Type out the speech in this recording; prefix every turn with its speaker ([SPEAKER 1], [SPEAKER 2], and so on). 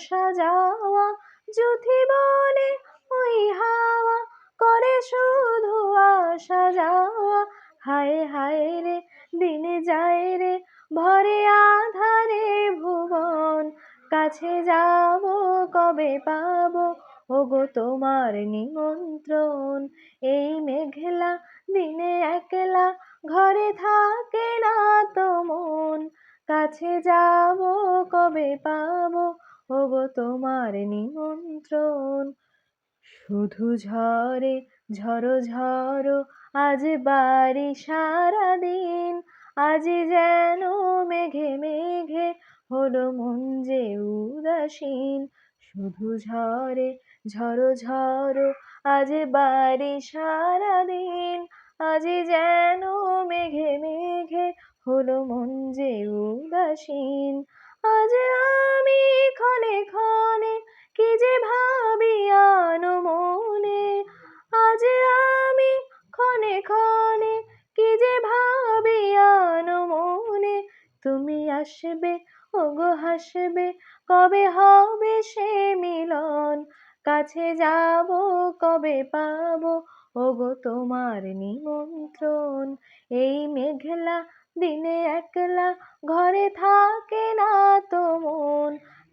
[SPEAKER 1] আসা যাওয়া যুথি বনে ওই হাওয়া করে শুধু আসা যাওয়া। হায় হায় রে, দিনে যায় রে, ভরে আধারে ভুবন। কাছে যাব, কবে পাবো? ওগো তোমার নিমন্ত্রণ। এই মেঘলা দিনে একলা ঘরে থাকে না তো মন। কাছে যাব, কবে পাবো? ওগো তোমার নিমন্ত্রণ। শুধু ঝরে ঝড়ো ঝড়ো আজ বাড়ি সারাদিন আজ যেন মেঘে মেঘে হলো মন যে উদাসীন। শুধু ঝরে ঝড়ো ঝড়ো আজ বাড়ি সারাদিন আজ যেন মেঘে মেঘে হলো মন যে উদাসীন। আজ আমি ক্ষণে কি যে ভাবি আনো মনে আজ আমি ক্ষণে ক্ষণে কি যে ভাবি আনো মনে তুমি আসবে, ওগো হাসবে, কবে হবে সে মিলন? কাছে যাব, কবে পাবো? ওগো তোমার নিমন্ত্রণ। এই মেঘলা দিনে একলা ঘরে থাকে